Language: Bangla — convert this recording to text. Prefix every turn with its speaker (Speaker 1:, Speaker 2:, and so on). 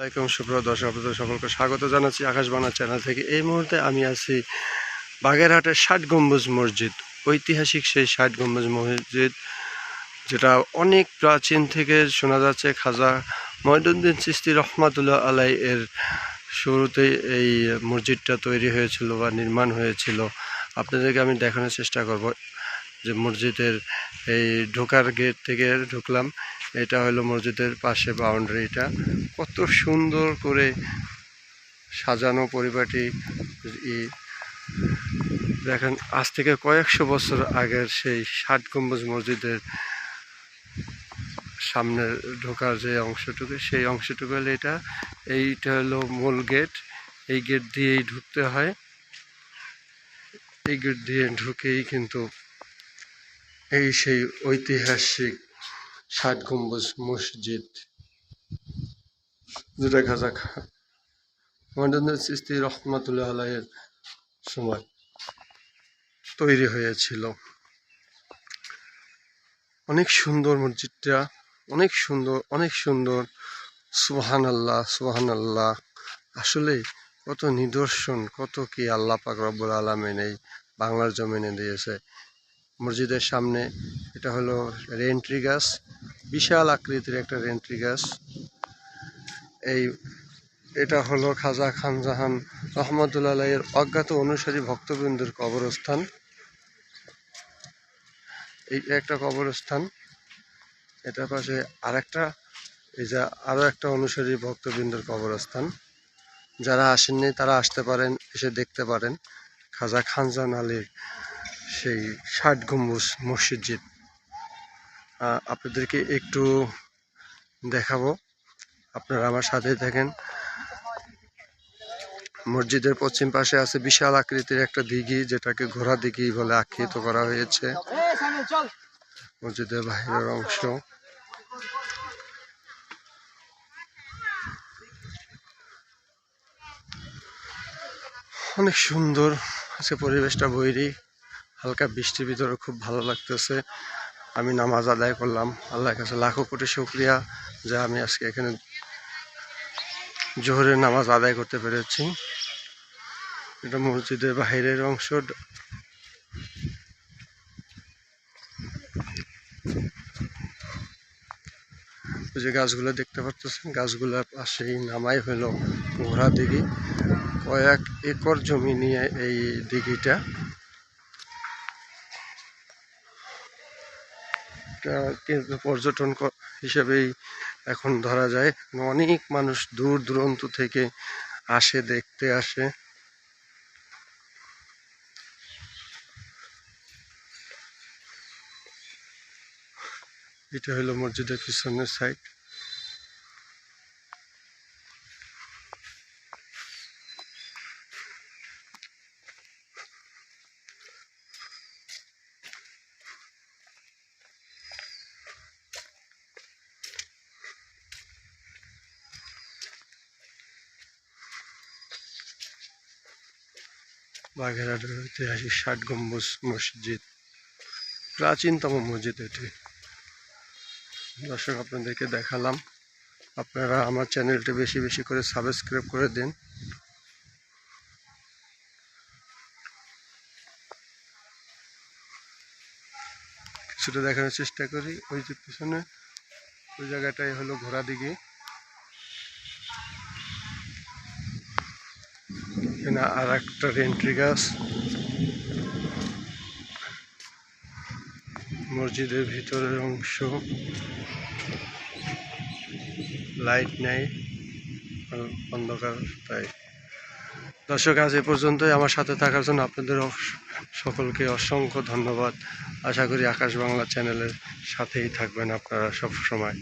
Speaker 1: আসসালামাইকুম সুপ্রিয় দর্শক, আপনাদের সকলকে স্বাগত জানাচ্ছি আকাশ বাংলা চ্যানেল থেকে। এই মুহূর্তে আমি আছি বাগেরহাটের ষাট গম্বুজ মসজিদ, ঐতিহাসিক সেই ষাট গম্বুজ মসজিদ, যেটা অনেক প্রাচীন থেকে শোনা যাচ্ছে খাজা মহিদুদ্দিন চিস্তি রহমাতুল্লাহ আলাই এর শুরুতেই এই মসজিদটা তৈরি হয়েছিল বা নির্মাণ হয়েছিল। আপনাদেরকে আমি দেখানোর চেষ্টা করব যে মসজিদের এই ঢোকার গেট থেকে ঢুকলাম। এটা হলো মসজিদের পাশে বাউন্ডারিটা কত সুন্দর করে সাজানো পরিপাটি। দেখেন, আজ থেকে কয়েকশো বছর আগের সেই ষাট গম্বুজ মসজিদের সামনে ঢোকার যে অংশটুকু, সেই অংশটুকু হলো এটা। এইটা হলো মূল গেট এই গেট দিয়েই ঢুকতে হয়। এই গেট দিয়ে ঢুকেই কিন্তু এই সেই ঐতিহাসিক ষাট গম্বুজ মসজিদ। যেটা খাজা মহানন্দ সিস্তি রহমাতুল্লাহ আলাইয়ের সময় তৈরি হয়েছিল। অনেক সুন্দর মসজিদটা, অনেক সুন্দর অনেক সুন্দর। সুবাহান আল্লাহ সুবাহান আল্লাহ আসলে কত নিদর্শন, কত কি আল্লাহ পাক রব্বুল আলমিন এই বাংলার জমিনে দিয়েছে। মসজিদের সামনে এটা হলো রেন্ট্রি গাছ। বিশাল আকৃতির একটা রেন্ট্রি গাছ। এই, এটা হলো খাজা খান জাহান রহমতুল্লাহ এর অজ্ঞাত অনুসারী ভক্তবৃন্দের কবরস্থান। এই একটা কবরস্থান, এটার পাশে আরেকটা, এই যে আরও একটা অনুসারী ভক্তবৃন্দের কবরস্থান। যারা আসেননি, তারা আসতে পারেন, এসে দেখতে পারেন। খাজা খানজান আলীর সেই ষাট গম্বুজ মসজিদ। আপনাদেরকে একটু দেখাবো। আপনারা আমার সাথে থাকেন। মসজিদের পশ্চিম পাশে আছে বিশাল আকৃতির একটা দিঘি, যেটাকে ঘোড়া দিঘি বলে আখ্যিত করা হয়েছে। মসজিদের বাইরের অংশ। অনেক সুন্দর আছে পরিবেশটা বৈরি। হালকা বৃষ্টির ভিতরে খুব ভালো লাগতেছে। আমি নামাজ আদায় করলাম। আল্লাহর কাছে লাখো কোটি শুক্রিয়া যে আমি আজকে এখানে জোহরের নামাজ আদায় করতে পেরেছি। এটা মসজিদের বাইরের অংশ। যে গাছগুলো দেখতে পাচ্ছেন গাছগুলোর পাশেই নামাই হলো ঘোড়া দিঘি। কয়েক একর জমি নিয়ে এই দিঘিটা। এটা কেন্দ্র পর্যটন হিসেবেই এখন ধরা যায়। অনেক মানুষ দূর দূরান্ত থেকে আসে, দেখতে আসে। এটা হলো মসজিদের পিছনের সাইড বাঘেরহাটের ঐতিহাসিক ষাট গম্বুজ মসজিদ, প্রাচীনতম মসজিদ এটি। দর্শক, আপনাদেরকে দেখালাম। আপনারা আমার চ্যানেলটি বেশি বেশি করে সাবস্ক্রাইব করে দিন। কিছুটা দেখানোর চেষ্টা করি। ওই যে পিছনে, ওই জায়গাটাই হলো ঘোড়া দিঘি এখানে আর একটা রেন্ট্রি গাছ মসজিদের ভিতরের অংশ। লাইট নেই, অন্ধকার, তাই। দর্শক, আজ এ পর্যন্তই। আমার সাথে থাকার জন্য আপনাদের সকলকে অসংখ্য ধন্যবাদ। আশা করি আকাশ বাংলা চ্যানেলের সাথেই থাকবেন আপনারা সব সময়